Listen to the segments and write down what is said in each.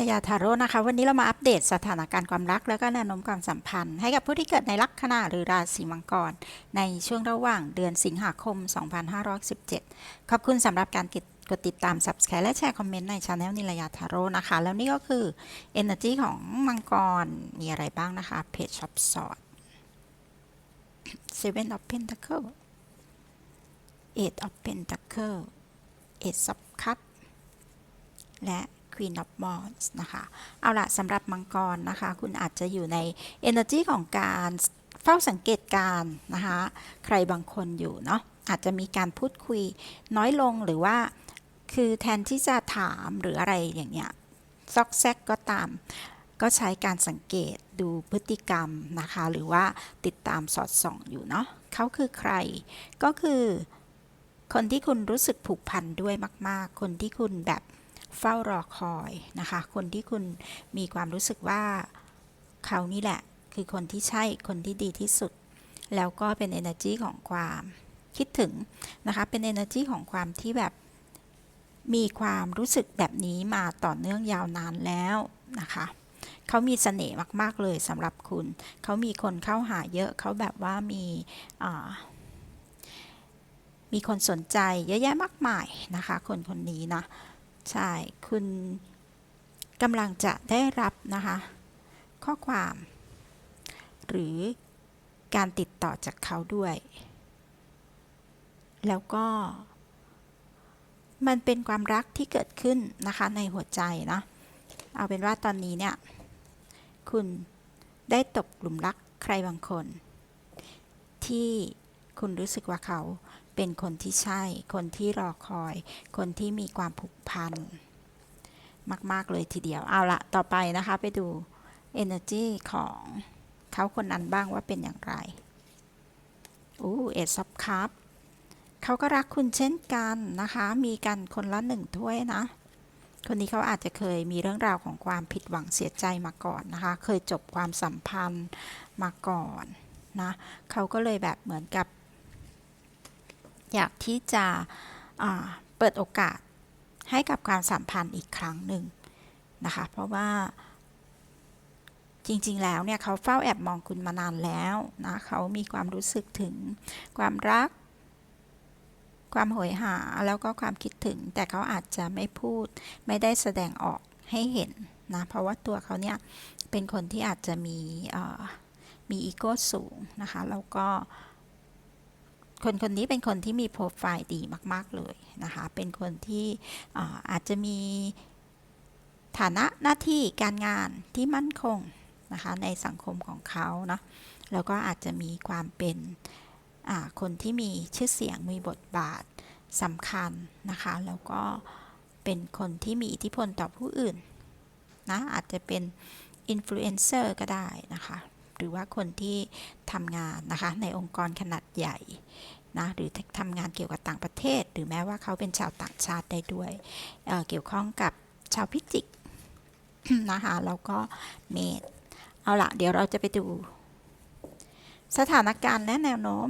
ระยะทาโร่นะคะ วันนี้เรามาอัปเดตสถานการณ์ความรัก แล้วก็แนวโน้มความสัมพันธ์ ให้กับผู้ที่เกิดในลัคนาหรือราศีมังกร ในช่วงระหว่างเดือนสิงหาคม 2517 ขอบคุณสำหรับการกดติดตาม Subscribe และแชร์คอมเมนต์ในช anel นิรยาทาโร่นะคะ แล้วนี่ก็คือ Energy ของมังกร มีอะไรบ้างนะคะ Page of Swords Seven of Pentacles Eight of Pentacles Ace of Cups และ Queen of Wands นะคะ เอาละสำหรับมังกรนะคะ คุณอาจจะอยู่ใน energy ของการเฝ้าสังเกตการนะคะ ใครบางคนอยู่เนาะ อาจจะมีการพูดคุยน้อยลงหรือว่า คือแทนที่จะถามหรืออะไรอย่างเงี้ย ซอกแซกก็ตาม ก็ใช้การสังเกตดูพฤติกรรมนะคะ หรือว่าติดตามสอดส่องอยู่เนาะเขาคือใคร ก็คือคนที่คุณรู้สึกผูกพันด้วยมาก ๆ คนที่คุณแบบ เฝ้ารอคอยนะคะ คนที่คุณมีความรู้สึกว่าเขานี่แหละ คือคนที่ใช่คนที่ดีที่สุด แล้วก็เป็น energy ของความคิดถึงนะคะ เป็น energy ของความที่แบบมีความรู้สึกแบบนี้มาต่อเนื่องยาวนานแล้วนะคะเขามีเสน่ห์มาก ๆ เลยสำหรับคุณ เขามีคนเข้าหาเยอะ เขาแบบว่ามีมีคนสนใจเยอะแยะมากมายนะคะ คนคนนี้นะ ใช่ คุณกำลังจะได้รับนะคะ ข้อความ หรือการติดต่อจากเขาด้วย แล้วก็ มันเป็นความรักที่เกิดขึ้นนะคะในหัวใจนะ เอาเป็นว่าตอนนี้เนี่ย คุณได้ตกหลุมรักใครบางคน ที่คุณรู้สึกว่าเขา เป็นคนที่ใช่ คนที่รอคอย คนที่มีความผูกพัน มาก ๆ เลยทีเดียว เอาละต่อไปนะคะไปดู energy ของเขาคนนั้นบ้างว่าเป็นอย่างไรอู้เอซับคัพเขาก็รักคุณเช่นกันนะคะ มีกันคนละหนึ่งถ้วยนะ คนนี้เขาอาจจะเคยมีเรื่องราวของความผิดหวังเสียใจมาก่อนนะคะ เคยจบความสัมพันธ์มาก่อนนะเขาก็เลยแบบเหมือนกับ อยากที่จะเปิดโอกาสให้กับการสัมพันธ์อีกครั้งหนึ่งนะคะ เพราะว่าจริง ๆ แล้วเนี่ยเขาเฝ้าแอบมองคุณมานานแล้วนะเขามีความรู้สึกถึงความรัก ความโหยหาแล้วก็ความคิดถึง แต่เขาอาจจะไม่พูดไม่ได้แสดงออกให้เห็นนะเพราะว่าตัวเขาเนี่ยเป็นคนที่อาจจะมีมีอีโก้สูงนะคะแล้วก็ คนคนนี้เป็นคนที่มีโปรไฟล์ดีมาก ๆ เลยนะคะ เป็นคนที่อาอาจจะมีฐานะหน้าที่การงานที่มั่นคงนะคะในสังคมของเขาเนาะ แล้วก็อาจจะมีความเป็นคนที่มีชื่อเสียงมีบทบาทสำคัญนะคะ แล้วก็เป็นคนที่มีอิทธิพลต่อผู้อื่นนะอาจจะเป็นอินฟลูเอนเซอร์ก็ได้นะคะ หรือว่าคนที่ทำงานนะคะในองค์กรขนาดใหญ่นะหรือทำงานเกี่ยวกับต่างประเทศ หรือแม้ว่าเขาเป็นชาวต่างชาติได้ด้วยเเกี่ยวข้องกับชาวพิจิกนะคะแล้วก็เมษเอาละเดี๋ยวเราจะไปดู สถานการณ์และแนวโน้ม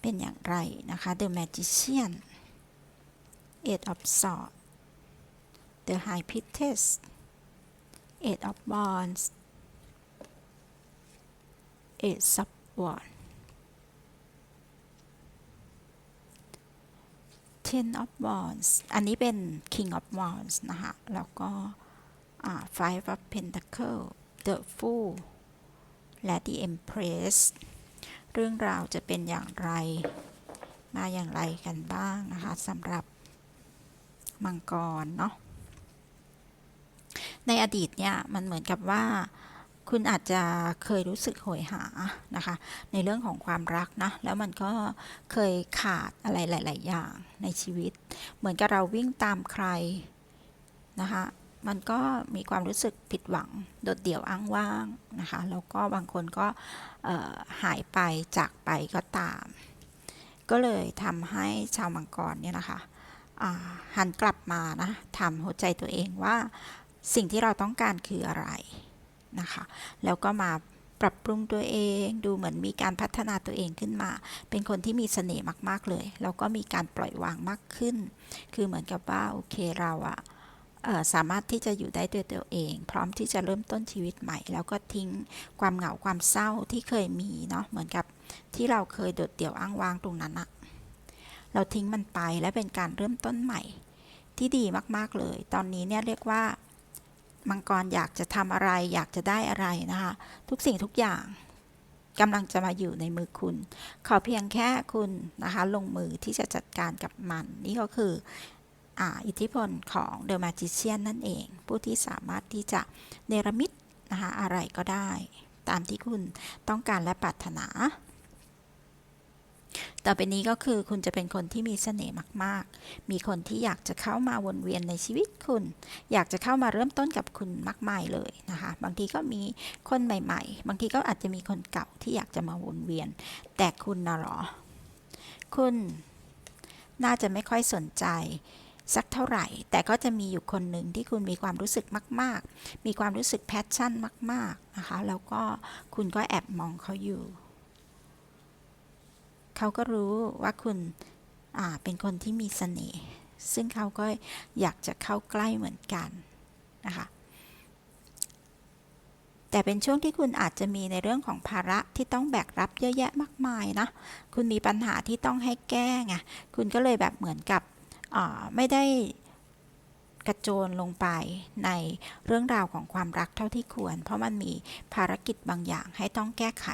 เป็นอย่างไรนะคะ The Magician Eight of Swords The High Priestess Eight of Wands Eight of Wands Ten of Wands อันนี้เป็น King of Wands นะคะแล้วก็ Five of Pentacles The Fool และ The Empress เรื่องราวจะเป็นอย่างไร มาอย่างไรกันบ้างนะคะสำหรับมังกรเนาะในอดีตเนี่ยมันเหมือนกับว่า คุณอาจจะเคยรู้สึกโหยหานะคะ ในเรื่องของความรักนะ แล้วมันก็เคยขาดอะไรหลาย ๆ อย่างในชีวิต เหมือนกับเราวิ่งตามใครนะคะ มันก็มีความรู้สึกผิดหวัง โดดเดี่ยวอ้างว่างนะคะ แล้วก็บางคนก็หายไปจากไปก็ตาม ก็เลยทำให้ชาวมังกรเนี่ยนะคะหันกลับมานะถามหัวใจตัวเองว่าสิ่งที่เราต้องการคืออะไร นะคะ แล้วก็มาปรับปรุงตัวเอง ดูเหมือนมีการพัฒนาตัวเองขึ้นมา เป็นคนที่มีเสน่ห์มาก ๆ เลย แล้วก็มีการปล่อยวางมากขึ้น คือเหมือนกับว่าโอเคเราอะสามารถที่จะอยู่ได้ด้วยตัวเอง พร้อมที่จะเริ่มต้นชีวิตใหม่ แล้วก็ทิ้งความเหงาความเศร้าที่เคยมีเนาะเหมือนกับที่เราเคยโดดเดี่ยวอ้างว้างตรงนั้นอะเราทิ้งมันไปและเป็นการเริ่มต้นใหม่ที่ดีมาก ๆ เลย ตอนนี้เนี่ยเรียกว่า มังกรอยากจะทำอะไร อยากจะได้อะไรนะคะ ทุกสิ่งทุกอย่างกำลังจะมาอยู่ในมือคุณ ขอเพียงแค่คุณนะคะ ลงมือที่จะจัดการกับมัน นี่ก็คือออิทธิพลของเดอะมาจิเชียนนั่นเอง ผู้ที่สามารถที่จะเนรมิตนะคะอะไรก็ได้ ตามที่คุณต้องการและปรารถนา ต่อไปนี้ก็คือคุณจะเป็นคนที่มีเสน่ห์มาก ๆ มีคนที่อยากจะเข้ามาวนเวียนในชีวิตคุณ อยากจะเข้ามาเริ่มต้นกับคุณมากมายเลยนะคะ บางทีก็มีคนใหม่ ๆ บางทีก็อาจจะมีคนเก่าที่อยากจะมาวนเวียน แต่คุณนะหรอ คุณน่าจะไม่ค่อยสนใจสักเท่าไหร่ แต่ก็จะมีอยู่คนหนึ่งที่คุณมีความรู้สึกมาก ๆ มีความรู้สึกแพชชั่นมาก ๆ นะคะ แล้วก็คุณก็แอบมองเขาอยู่ เขาก็รู้ว่าคุณเป็นคนที่มีเสน่ห์ซึ่งเขาก็อยากจะเข้าใกล้เหมือนกันนะคะแต่เป็นช่วงที่คุณอาจจะมีในเรื่องของภาระที่ต้องแบกรับเยอะแยะมากมายนะ คุณมีปัญหาที่ต้องให้แก้ไง คุณก็เลยแบบเหมือนกับไม่ได้ กระโจนลงไปในเรื่องราวของความรักเท่าที่ควร เพราะมันมีภารกิจบางอย่างให้ต้องแก้ไข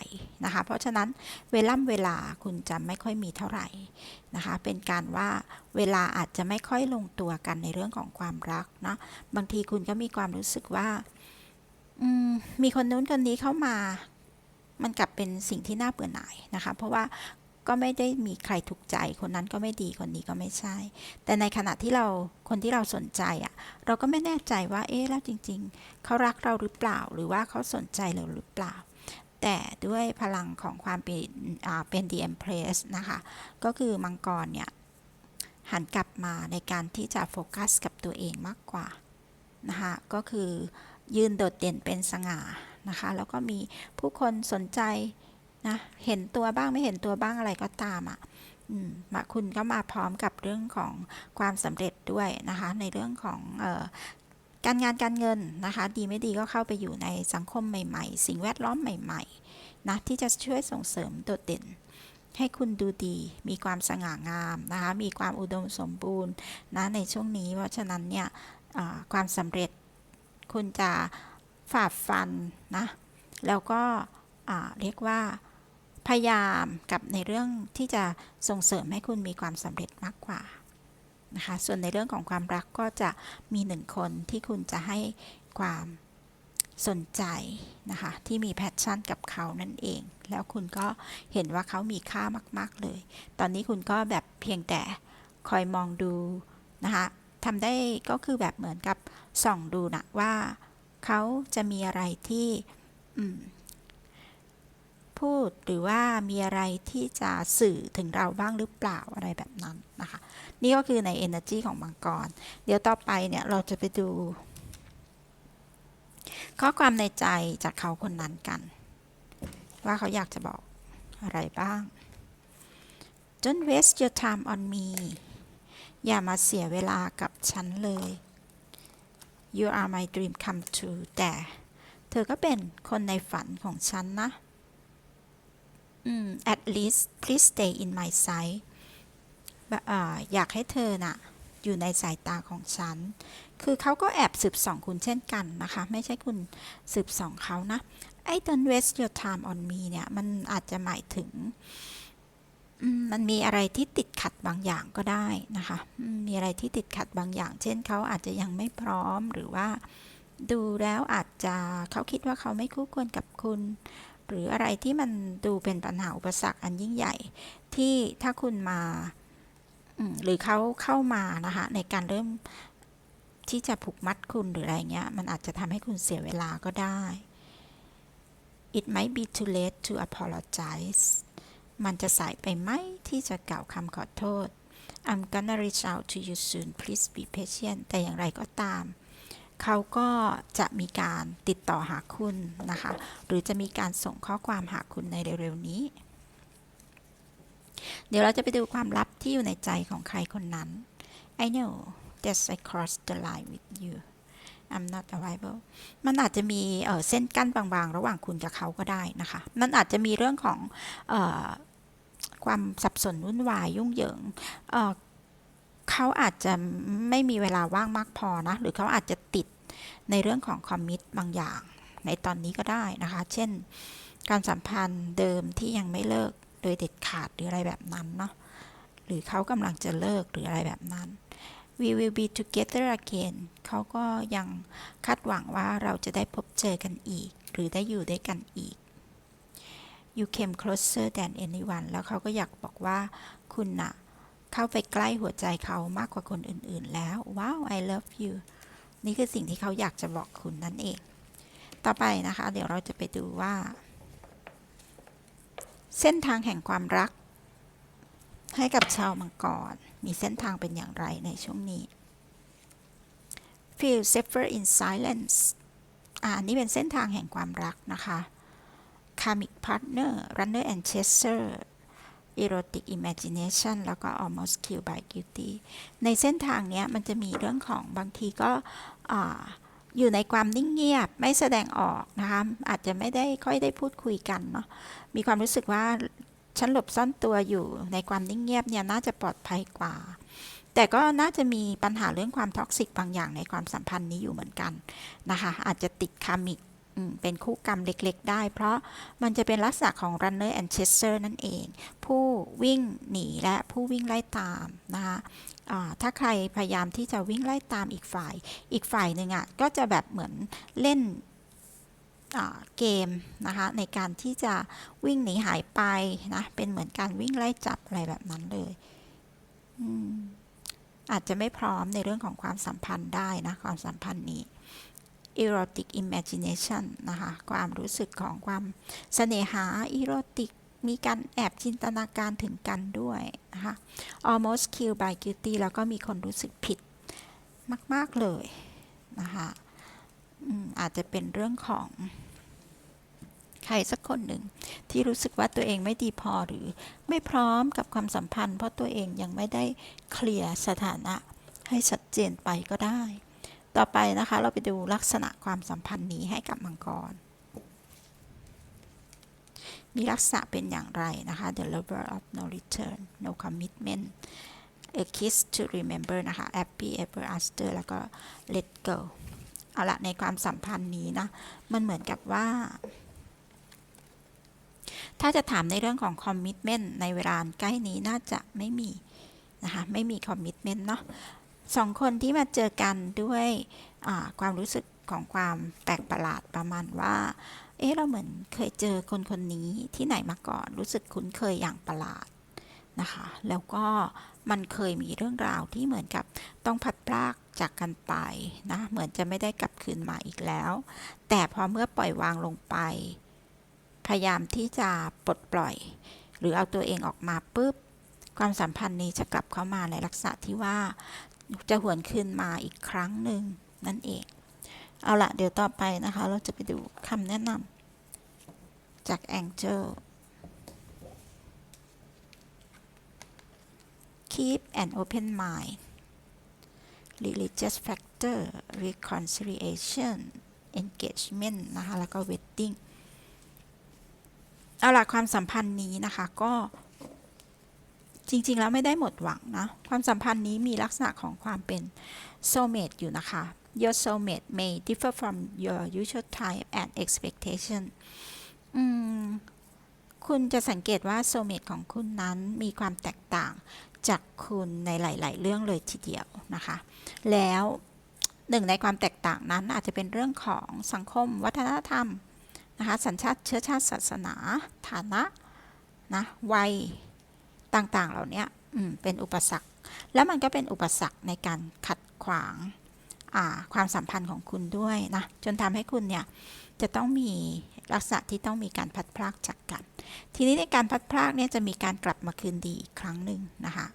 นะคะ เพราะฉะนั้นเวล่ำเวลาคุณจะไม่ค่อยมีเท่าไหร่นะคะ เป็นการว่าเวลาอาจจะไม่ค่อยลงตัวกันในเรื่องของความรักเนาะ บางทีคุณก็มีความรู้สึกว่ามมีคนนู้นคนนี้เข้ามามันกลับเป็นสิ่งที่น่าเบื่อหน่ายนะคะ เพราะว่า ก็ไม่ได้มีใครถูกใจ คนนั้นก็ไม่ดีคนนี้ก็ไม่ใช่ แต่ในขณะที่เราคนที่เราสนใจอะ่ะ เราก็ไม่แน่ใจว่าเอ๊ะแล้วจริง ๆ เขารักเราหรือเปล่า หรือว่าเขาสนใจเราหรือเปล่า แต่ด้วยพลังของความเป็นอ่าเป็น The Empress นะคะ ก็คือมังกรเนี่ย หันกลับมาในการที่จะโฟกัสกับตัวเองมากกว่านะคะก็คือยืนโดดเด่นเป็นสง่านะคะ แล้วก็มีผู้คนสนใจ นะเห็นตัวบ้างไม่เห็นตัวบ้างอะไรก็ตามอะ่ะมาคุณก็มาพร้อมกับเรื่องของความสำเร็จด้วยนะคะ ในเรื่องของออการงานการเงินนะคะ ดีไม่ดีก็เข้าไปอยู่ในสังคมใหม่ ๆ สิ่งแวดล้อมใหม่ๆนะที่จะช่วยส่งเสริมโดดเด่น ให้คุณดูดี มีความสง่างามนะคะ มีความอุดมสมบูรณ์นะในช่วงนี้ เพราะฉะนั้นเนี่ยความสำเร็จคุณจะฝ่าฟันนะ แล้วก็เรียกว่า พยายามกับในเรื่องที่จะส่งเสริมให้คุณมีความสำเร็จมากกว่านะคะส่วนในเรื่องของความรักก็จะมีหนึ่งคนที่คุณจะให้ความสนใจนะคะที่มีแพชชั่นกับเขานั่นเอง แล้วคุณก็เห็นว่าเขามีค่ามากๆเลย ตอนนี้คุณก็แบบเพียงแต่คอยมองดูนะคะทำได้ก็คือแบบเหมือนกับส่องดูนะว่าเขาจะมีอะไรที่อืม พูดหรือว่ามีอะไรที่จะสื่อถึงเราบ้างหรือเปล่าอะไรแบบนั้นนะคะ นี่ก็คือใน Energy ของมังกร เดี๋ยวต่อไปเนี่ยเราจะไปดู ข้อความในใจจากเขาคนนั้นกัน ว่าเขาอยากจะบอกอะไรบ้าง Don't waste your time on me อย่ามาเสียเวลากับฉันเลย You are my dream come true แต่ เธอก็เป็นคนในฝันของฉันนะ at least please stay in my sight ออยากให้เธอน่ะอยู่ในสายตาของฉัน คือเขาก็แอบสืบส่องคุณเช่นกันนะคะ ไม่ใช่คุณสืบส่องเขานะ ไอ้ don't waste your time on me เนี่ย มันอาจจะหมายถึง มันมีอะไรที่ติดขัดบางอย่างก็ได้นะคะ มีอะไรที่ติดขัดบางอย่าง เช่นเขาอาจจะยังไม่พร้อมหรือว่าดูแล้วอาจจะเขาคิดว่าเขาไม่คู่ควรกับคุณ หรืออะไรที่มันดูเป็นปัญหาอุปสรรคอันยิ่งใหญ่ ที่ถ้าคุณมาหรือเขาเข้ามานะคะในการเริ่มที่จะผูกมัดคุณหรืออะไรเงี้ย มันอาจจะทำให้คุณเสียเวลาก็ได้ It might be too late to apologize มันจะสายไปไหมที่จะกล่าวคำขอโทษ I'm gonna reach out to you soon please be patient แต่อย่างไรก็ตาม เขาก็จะมีการติดต่อหาคุณนะคะ หรือจะมีการส่งข้อความหาคุณในเร็วๆนี้ เดี๋ยวเราจะไปดูความลับที่อยู่ในใจของใครคนนั้น I know that I crossed the line with you I'm not available มันอาจจะมีเอ่อเส้นกั้นบางๆ ระหว่างคุณกับเขาก็ได้นะคะ มันอาจจะมีเรื่องของเออความสับสนวุ่นวายยุ่งเหยิง เขาอาจจะไม่มีเวลาว่างมากพอนะ หรือเขาอาจจะติดในเรื่องของคอมมิตบางอย่าง ในตอนนี้ก็ได้นะคะ เช่น การสัมพันธ์เดิมที่ยังไม่เลิกโดยเด็ดขาดหรืออะไรแบบนั้นเนาะ หรือเขากำลังจะเลิกหรืออะไรแบบนั้น we will be together again เขาก็ยังคาดหวังว่าเราจะได้พบเจอกันอีก หรือได้อยู่ด้วยกันอีก you came closer than anyone แล้วเขาก็อยากบอกว่าคุณน่ะ เข้าไปใกล้หัวใจเขามากกว่าคนอื่นๆ แล้วว้าว I love you นี่คือสิ่งที่เขาอยากจะบอกคุณนั่นเอง ต่อไปนะคะ เดี๋ยวเราจะไปดูว่า เส้นทางแห่งความรัก ให้กับชาวมังกรมีเส้นทางเป็นอย่างไรในช่วงนี้ feel safer in silence อ่านี่เป็นเส้นทางแห่งความรักนะคะ karmic partner runner and chaser erotic imagination แล้วก็ almost killed by guilty ในเส้นทางเนี้ยมันจะมีเรื่องของบางทีก็ออยู่ในความนิ่งเงียบไม่แสดงออกนะคะอาจจะไม่ได้ค่อยได้พูดคุยกันเนาะมีความรู้สึกว่าฉันหลบซ่อนตัวอยู่ในความนิ่งเงียบเนี่ยน่าจะปลอดภัยกว่า แต่ก็น่าจะมีปัญหาเรื่องความท็อกซิกบางอย่างในความสัมพันธ์นี้อยู่เหมือนกันนะคะอาจจะติดคามิก เป็นคู่กรรมเล็กๆ ได้ เพราะมันจะเป็นลักษณะของ runner and chaser นั่นเอง ผู้วิ่งหนีและผู้วิ่งไล่ตามนะคะถ้าใครพยายามที่จะวิ่งไล่ตามอีกฝ่าย อีกฝ่ายหนึ่งอะก็จะแบบเหมือนเล่นเกมนะคะในการที่จะวิ่งหนีหายไปนะเป็นเหมือนการวิ่งไล่จับอะไรแบบนั้นเลยออาจจะไม่พร้อมในเรื่องของความสัมพันธ์ได้นะความสัมพันธ์นี้ erotic imagination นะคะ ความรู้สึกของความเสน่หา erotic มีการแอบจินตนาการถึงกันด้วยนะคะ almost killed by guilty แล้วก็มีคนรู้สึกผิดมาก ๆ เลยนะคะอาจจะเป็นเรื่องของใครสักคนหนึ่งที่รู้สึกว่าตัวเองไม่ดีพอหรือไม่พร้อมกับความสัมพันธ์ เพราะตัวเองยังไม่ได้เคลียร์สถานะให้ชัดเจนไปก็ได้ ต่อไปนะคะเราไปดูลักษณะความสัมพันธ์นี้ให้กับมังกร มีลักษณะเป็นอย่างไรนะคะ The lover of no return no commitment a kiss to remember นะคะ happy ever after แล้วก็ let go เอาละในความสัมพันธ์นี้นะ มันเหมือนกับว่า ถ้าจะถามในเรื่องของ commitment ในเวลาใกล้นี้น่าจะไม่มีนะคะ ไม่มี commitment เนาะ สองคนที่มาเจอกันด้วยความรู้สึกของความแปลกประหลาดประมาณว่า เอ๊ะเราเหมือนเคยเจอคนคนนี้ที่ไหนมาก่อน รู้สึกคุ้นเคยอย่างประหลาดนะคะ แล้วก็มันเคยมีเรื่องราวที่เหมือนกับต้องพัดพลากจากกันไปนะ เหมือนจะไม่ได้กลับคืนมาอีกแล้ว แต่พอเมื่อปล่อยวางลงไป พยายามที่จะปลดปล่อย หรือเอาตัวเองออกมาปุ๊บความสัมพันธ์นี้จะกลับเข้ามาในลักษณะที่ว่า จะหวนคืนมาอีกครั้งหนึ่งนั่นเอง เอาละเดี๋ยวต่อไปนะคะ เราจะไปดูคำแนะนำจาก Angel keep an open mind religious factor reconciliation engagement นะคะ แล้วก็ wedding เอาละความสัมพันธ์นี้นะคะ ก็ จริง ๆ แล้วไม่ได้หมดหวังนะ ความสัมพันธ์นี้มีลักษณะของความเป็น soulmate อยู่นะคะ your soulmate may differ from your usual type and expectation อืมคุณจะสังเกตว่า soulmate ของคุณนั้นมีความแตกต่างจากคุณในหลาย ๆ เรื่องเลยทีเดียวนะคะ แล้วหนึ่งในความแตกต่างนั้นอาจจะเป็นเรื่องของสังคมวัฒนธรรมนะคะสัญชาติเชื้อชาติศาสนา ฐานะนะวัย ต่างๆ เหล่านี้เป็นอุปสรรค แล้วมันก็เป็นอุปสรรคในการขัดขวางความสัมพันธ์ของคุณด้วยนะจนทำให้คุณเนี่ยจะต้องมีลักษณะที่ต้องมีการพัดพลากจากกัน ทีนี้ในการพัดพลากเนี่ยจะมีการกลับมาคืนดีอีกครั้งหนึ่งนะคะ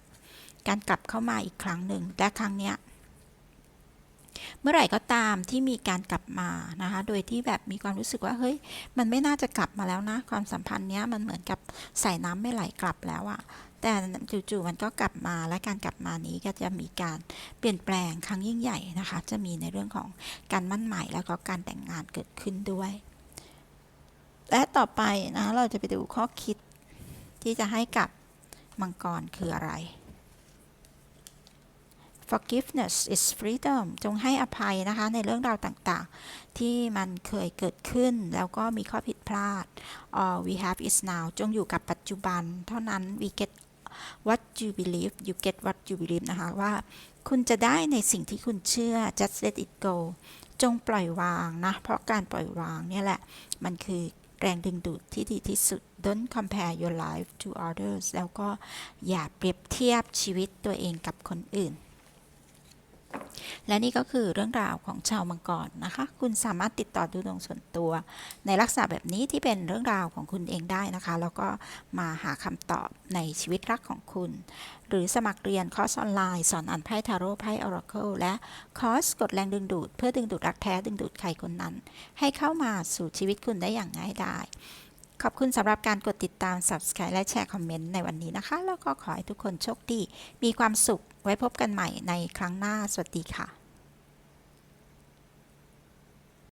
การกลับเข้ามาอีกครั้งหนึ่งและครั้งเนี้ย เมื่อไหร่ก็ตามที่มีการกลับมานะคะ โดยที่แบบมีความรู้สึกว่าเฮ้ย มันไม่น่าจะกลับมาแล้วนะ ความสัมพันธ์เนี้ยมันเหมือนกับใส่น้ำไม่ไหลกลับแล้วอะแต่จู่ๆมันก็กลับมาและการกลับมานี้ก็จะมีการเปลี่ยนแปลงครั้งยิ่งใหญ่นะคะ จะมีในเรื่องของการมั่นหมายแล้วก็การแต่งงานเกิดขึ้นด้วย และต่อไปนะเราจะไปดูข้อคิดที่จะให้กับมังกรคืออะไร forgiveness is freedom จงให้อภัยนะคะ ในเรื่องราวต่างๆ ที่มันเคยเกิดขึ้น แล้วก็มีข้อผิดพลาด all we have is now จงอยู่กับปัจจุบัน เท่านั้น we get what you believe you get what you believe นะคะ ว่าคุณจะได้ในสิ่งที่คุณเชื่อ just let it go จงปล่อยวางนะ เพราะการปล่อยวางเนี่ยแหละ มันคือแรงดึงดูดที่ดีที่สุด don't compare your life to others แล้วก็อย่าเปรียบเทียบชีวิตตัวเองกับคนอื่น และนี่ก็คือเรื่องราวของชาวมังกรนะคะ คุณสามารถติดต่อดูดวงส่วนตัว ในลักษณะแบบนี้ที่เป็นเรื่องราวของคุณเองได้นะคะ แล้วก็มาหาคำตอบในชีวิตรักของคุณ หรือสมัครเรียนคอร์สออนไลน์ สอนอ่านไพ่ทาโร่ไพ่ออราเคิลและคอร์สกดแรงดึงดูด เพื่อดึงดูดรักแท้ดึงดูดใครคนนั้น ให้เข้ามาสู่ชีวิตคุณได้อย่างง่ายดาย ขอบคุณสำหรับการกดติดตาม Subscribe และแชร์คอมเมนต์ในวันนี้นะคะ แล้วก็ขอให้ทุกคนโชคดี มีความสุข ไว้พบกันใหม่ในครั้งหน้า สวัสดีค่ะ